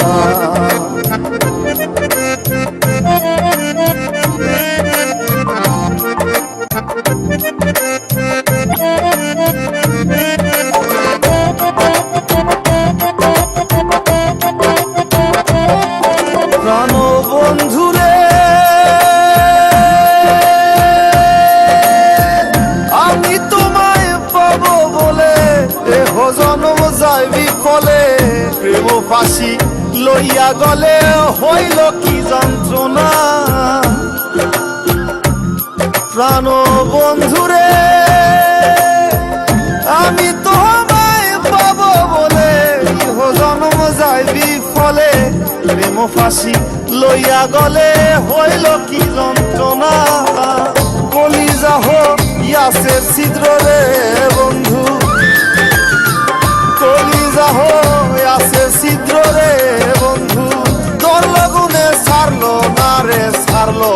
না ফাঁসি লইয়া গলে হইল কি যন্ত্রণা? প্রাণ বন্ধুরে আমি তোমায় পাবো বলে জন্ম যায় বিফলে প্রেম ফাঁসি লইয়া গলে হইল কি যন্ত্রণা? কলি যাহ ইয়াসে ছিদ্র রে বন্ধু। কলি যাহ ছাড়লো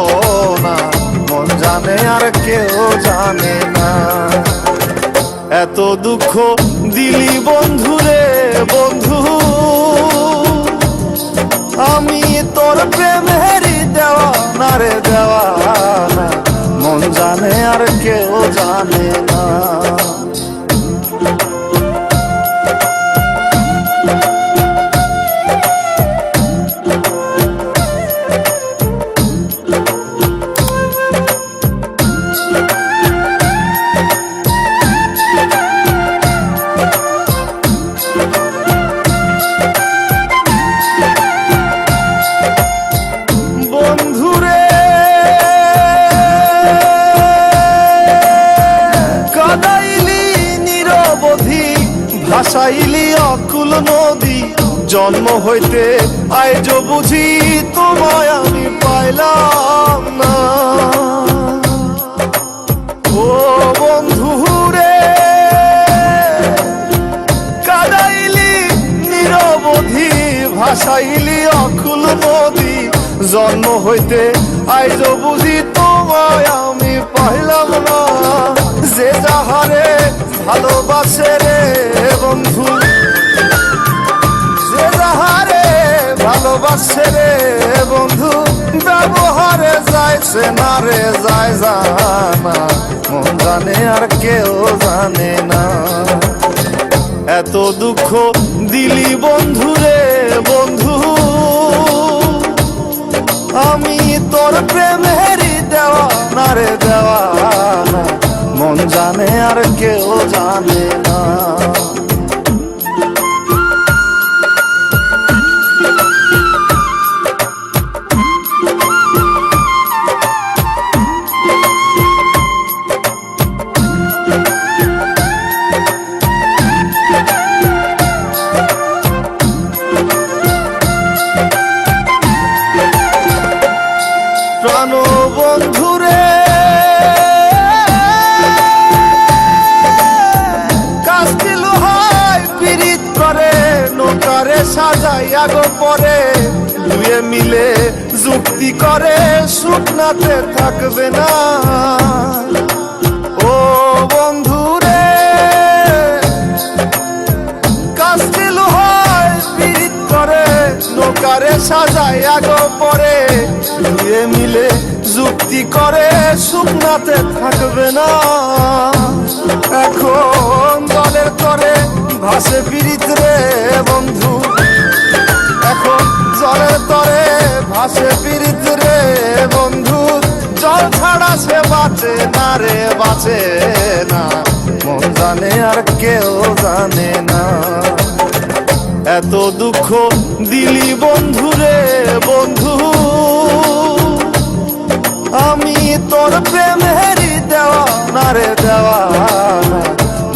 না, মন জানে আর কেউ জানে না। এত দুঃখ দিলি বন্ধু রে, বন্ধু। আমি তোর প্রেমেরই দেওয়া না রে দেওয়া। মন জানে আর কেউ জানে না। ভাসাইলি অকুল নদী, জন্ম হইতে আইজ বুঝি তোমায় আমি পাইলাম না। ও বন্ধুরে কাদাইলি নিরবধি, ভাসাইলি অকুল নদী, জন্ম হইতে আইজ বুঝি তোমায় আমি পাইলাম না। যে যাহারে ভালোবাসে রে বন্ধু ভালোবাসে রে বন্ধু, ব্যবহারে যাইছে না রে যায় জানা। মন জানে আর কেউ জানে না। এত দুঃখ দিলি বন্ধু প্রাণ বন্ধুরে করে নৌকারে সাজাই আগো পরে। দুয়ে মিলে যুক্তি করে শুকনাতে থাকবে না। নৌকারে সাজাই আগো পরে। দুয়ে মিলে যুক্তি করে শুকনাতে থাকবে না। এখন দলের তরে ভাসে পিরিত রে বন্ধু। এখন জলের তরে ভাসে পিরিত রে বন্ধু। জল ছাড়া সে বাঁচে না রে, বাঁচে না। মন জানে আর কেউ জানে না। দুঃখ দিলি বন্ধুরে বন্ধু। আমি তোর প্রেমেরই দেওয়ানা রে দেওয়া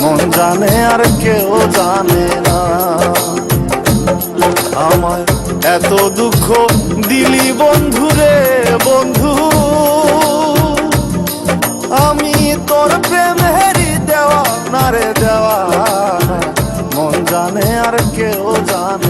মন জানে আর কেউ জানে না। আমার এত দুঃখ দিলি বন্ধুরে বন্ধু। আমি তোর প্রেমেরই দেওয়ানা রে দেওয়া মন জানে 다른 게 오잖아